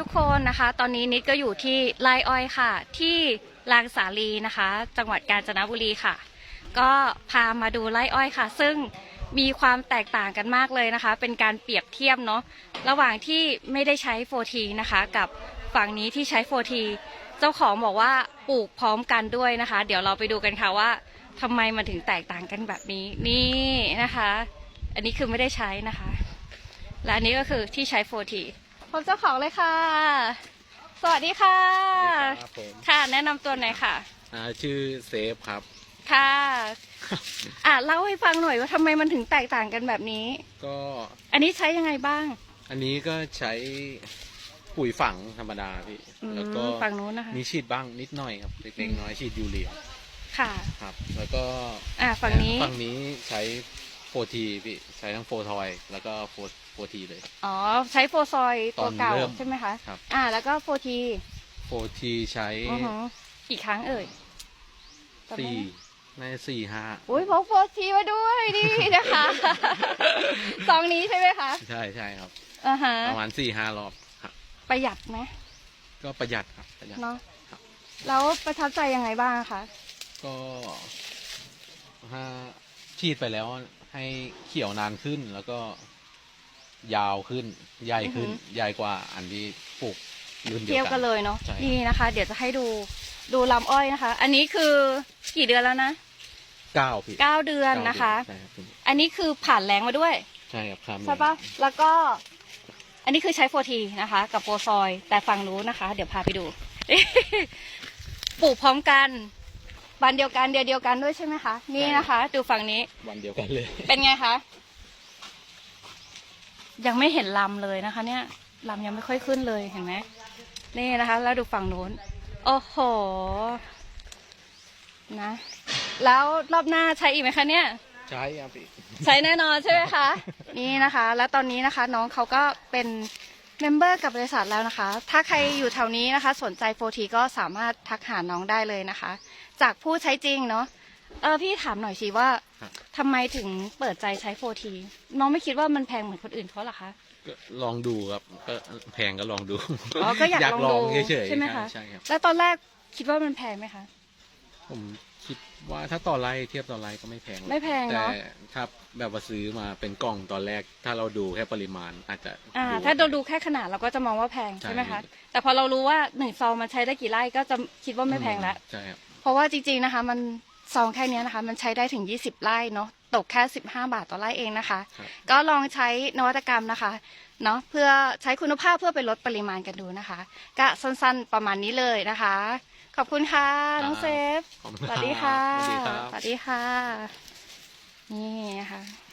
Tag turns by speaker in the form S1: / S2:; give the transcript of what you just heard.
S1: ทุกคนนะคะ ตอนนี้นิดก็อยู่ที่ไรอ้อยค่ะ ที่ลางสาลีนะคะ จังหวัดกาญจนบุรีค่ะ ก็พามาดูไรอ้อยค่ะ ซึ่งมีความแตกต่างกันมากเลยนะคะ เป็นการเปรียบเทียบเนาะระหว่างที่ไม่ได้ใช้โฟทีนะคะ กับฝั่งนี้ที่ใช้โฟทีเจ้าของบอกว่าปลูกพร้อมกันด้วยนะคะ เดี๋ยวเราไปดูกันค่ะว่าทำไมมันถึงแตกต่างกันแบบนี้นี่นะคะ อันนี้คือไม่ได้ใช้นะคะ และอันนี้ก็คือที่ใช้โฟที บเจ้าของเลยค่ะ สวัสดีค่ะ
S2: ครับผม
S1: ค่ะ แนะนำตัวหน่อยค่ะ
S2: อ่าชื่อเซฟครับ
S1: ค่ะ อะเล่าให้ฟังหน่อยว่าทำไมมันถึงแตกต่างกันแบบนี้
S2: ก็
S1: อันนี้ใช้ยังไงบ้าง
S2: อันนี้ก็ใช้ปุ๋ยฝังธรรมดาพี่
S1: อืม
S2: แล้วก็
S1: ฝั่งนู้นนะคะ
S2: มีฉีดบ้างนิดหน่อยครับเล็กๆน้อยฉีดยูเรีย
S1: ค่ะ
S2: ครับ แล้วก็
S1: อะฝั่งนี้
S2: ฝั่งนี้ใช้ โฟทีพี่ใช้ทั้งโฟทอยแล้วก็โฟโฟทีเลย
S1: อ๋อ ใช้โฟซอยตัวเก่า
S2: ตอนเริ่ม
S1: ใช่ไหมคะ
S2: ครับ
S1: อะแล้วก็โฟที
S2: โฟทีใช้
S1: อือหือกี่ครั้งเอ่ยจำได้
S2: สี่
S1: ไหม
S2: น่าจะสี่ห้า
S1: อุ้ยพกโฟทีมาด้วยนี่นะคะ ซองนี้ใช่ไหมคะ
S2: ใช่ใช่ครับ
S1: อ่าฮะ
S2: ประมาณสี่ห้ารอบครับ
S1: ประหยัดไหม
S2: ก็ประหยัดครับประหยัด
S1: เนาะ
S2: ครับ
S1: แล้วประทับใจยังไงบ้างคะ
S2: ก็ถ้าฉีดไปแล้ว ให้เขียวนานขึ้นแล้วก็ยาวขึ้นใหญ่ขึ้น ใหญ่กว่าอันที่ปลูกรุ่นเดี
S1: เที
S2: ย
S1: ยว
S2: ว
S1: กั
S2: กันน
S1: เลยเนาะ
S2: ใช่
S1: นี่นะคะ เดี๋ยวจะให้ดูดูลำอ้อยนะคะ อันนี้คือกี่เดือนแล้วนะ
S2: เก้าพี่
S1: เก้าเดือนนะคะ
S2: ใช่ครับพี่
S1: อันนี้คือผ่านแรงมาด้วย
S2: ใช่ครับครับ
S1: ใช่ปะแล้วก็ อันนี้คือใช้โฟทีนะคะ กับโฟซอย แต่ฝั่งนู้นนะคะ เดี๋ยวพาไปดู ปลูกพร้อมกัน วันเดียวกันเดียวเดียวกันด้วยใช่ไหมคะนี่นะคะ ดูฝั่งนี้
S2: วันเดียวกันเลย
S1: เป็นไงคะยังไม่เห็นลำเลยนะคะ เนี่ยลำยังไม่ค่อยขึ้นเลยเห็นไหมนี่นะคะ แล้วดูฝั่งนู้นโอ้โหนะ แล้วรอบหน้าใช้อีกไหมคะเนี่ย
S2: ใช่ครับพี่
S1: ใช้แน่นอนใช่ไหมคะ นี่นะคะ แล้วตอนนี้นะคะ น้องเขาก็เป็น เมมเบอร์กับบริษัทแล้วนะคะ ถ้าใครอยู่แถวนี้นะคะ สนใจโฟทีก็สามารถทักหาน้องได้เลยนะคะ จากผู้ใช้จริงเนาะเออพี่ถามหน่อยสิว่า
S2: ครับ
S1: ทำไมถึงเปิดใจใช้โฟทีน้องไม่คิดว่ามันแพงเหมือนคนอื่นเขาเหรอคะ
S2: ก็ลองดูครับก็แพงก็ลองดู
S1: อ๋อก็อยากลองดู
S2: เฉยๆ
S1: ใช่ไหมคะ
S2: ใช่ครับ
S1: แล้วตอนแรกคิดว่ามันแพงไหมคะ
S2: ผมคิดว่าถ้าต่อไร่เทียบต่อไร่ก็ไม่แพงหรอก
S1: ไม่แพง
S2: แต่
S1: เนาะ
S2: ถ้าแบบว่าซื้อมาเป็นกล่องตอนแรก ถ้าเราดูแค่ปริมาณอาจจะ
S1: อ่า
S2: ดู
S1: ถ้าเราดูแค่ขนาดเราก็จะมองว่าแพง
S2: ใช่
S1: ใช่ไหมคะ แต่พอเรารู้ว่าหนึ่งซองมันใช้ได้กี่ไร่ก็จะคิดว่าไม่แพงแล้ว
S2: ใช่ครับ
S1: เพราะว่าจริงๆนะคะ มันซองแค่เนี้ยนะคะ มันใช้ได้ถึง 20 ไร่เนาะตกแค่ 15 บาทต่อไร่เองนะคะ
S2: ครับ
S1: ก็ลองใช้นวัตกรรมนะคะเนาะเพื่อใช้คุณภาพเพื่อไปลดปริมาณกันดูนะคะ ก็สั้นๆประมาณนี้เลยนะคะ ขอบคุณค่ะน้องเซฟ
S2: ขอบ
S1: ส
S2: คุณ
S1: วัสดีค่ะ
S2: สวัสดีครับ
S1: สวัสดีค่ะ นี่นะคะ